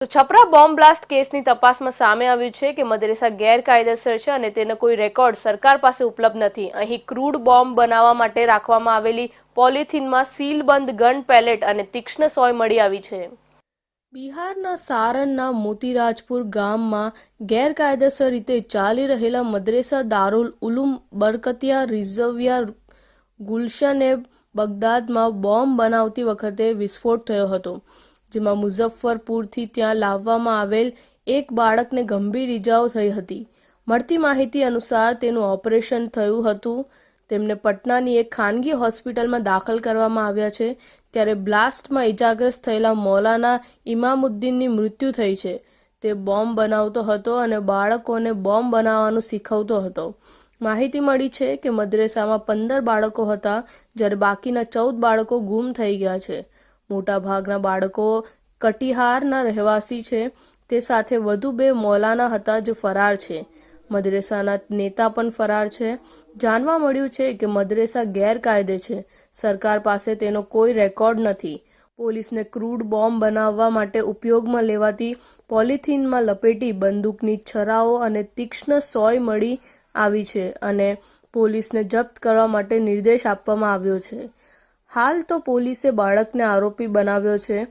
તો Chhapra bomb blast કેસની તપાસમાં સામે આવ્યું છે કે મદરેસા ગેરકાયદેસર છે અને તેનો કોઈ રેકોર્ડ સરકાર પાસે ઉપલબ્ધ નથી. અહીં ક્રૂડ બોમ્બ બનાવવા માટે રાખવામાં આવેલી પોલિથીનમાં સીલબંધ ગન પેલેટ અને તીક્ષ્ણ સોય મળી આવી છે. બિહારના સારણના મોતીરાજપુર ગામમાં ગેરકાયદેસર રીતે ચાલી રહેલા મદરેસા દારૂલ ઉલુમ બરકતિયા રિઝવિયા ગુલશન બગદાદમાં બોમ્બ બનાવતી વખતે વિસ્ફોટ થયો હતો. જેમાં મુઝફ્ફરપુરથી ત્યાં લાવવામાં આવેલ એક બાળકને ગંભીર ઈજાઓ થઈ હતી. મળતી માહિતી અનુસાર તેનું ઓપરેશન થયું હતું. તેમને પટનાની એક ખાનગી હોસ્પિટલમાં દાખલ કરવામાં આવ્યા છે, ત્યારે બ્લાસ્ટમાં ઇજાગ્રસ્ત થયેલા મૌલાના ઇમામુદ્દીનની મૃત્યુ થઈ છે. તે બોમ્બ બનાવતો હતો અને બાળકોને બોમ્બ બનાવવાનું શીખવતો હતો. માહિતી મળી છે કે મદ્રેસામાં પંદર બાળકો હતા, જ્યારે બાકીના ચૌદ બાળકો ગુમ થઈ ગયા છે. મોટાભાગના બાળકો કટિહારના રહેવાસી છે. તે સાથે વધુ બે મૌલાના હતા જે ફરાર છે. મદ્રેસાના નેતા પણ ફરાર છે. જાણવા મળ્યું છે કે મદ્રેસા ગેરકાયદે છે. સરકાર પાસે તેનો કોઈ રેકોર્ડ નથી. પોલીસને ક્રૂડ બોમ્બ બનાવવા માટે ઉપયોગમાં લેવાતી પોલિથીનમાં લપેટી, બંદૂકની છરાઓ અને તીક્ષ્ણ સોય મળી આવી છે અને પોલીસને જપ્ત કરવા માટે નિર્દેશ આપવામાં આવ્યો છે. હાલ તો પોલીસે બાળકને આરોપી બનાવ્યો છે,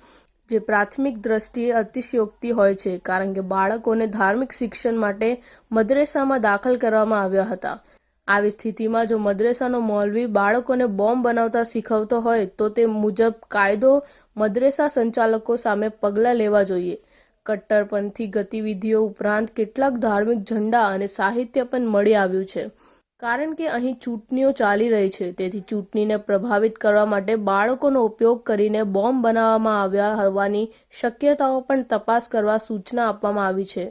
જે પ્રાથમિક દ્રષ્ટિએ અતિશયોક્તિ હોય છે, કારણ કે બાળકોને ધાર્મિક શિક્ષણ માટે મદ્રેસામાં દાખલ કરવામાં આવ્યા હતા. આવી સ્થિતિમાં જો મદ્રેસાનો મૌલવી બાળકોને બોમ્બ બનાવતા શીખવતો હોય, તો તે મુજબ કાયદો મદ્રેસા સંચાલકો સામે પગલાં લેવા જોઈએ. કટ્ટરપંથી ગતિવિધિઓ ઉપરાંત કેટલાક ધાર્મિક ઝંડા અને સાહિત્ય પણ મળી આવ્યું છે. કારણ કે અહીં ચૂંટણીઓ ચાલી રહી છે. તેથી ચૂંટણીને પ્રભાવિત કરવા માટે બાળકોનો ઉપયોગ કરીને બોમ્બ બનાવવામાં આવ્યા હોવાની શક્યતાઓ પણ તપાસ કરવા સૂચના આપવામાં આવી છે.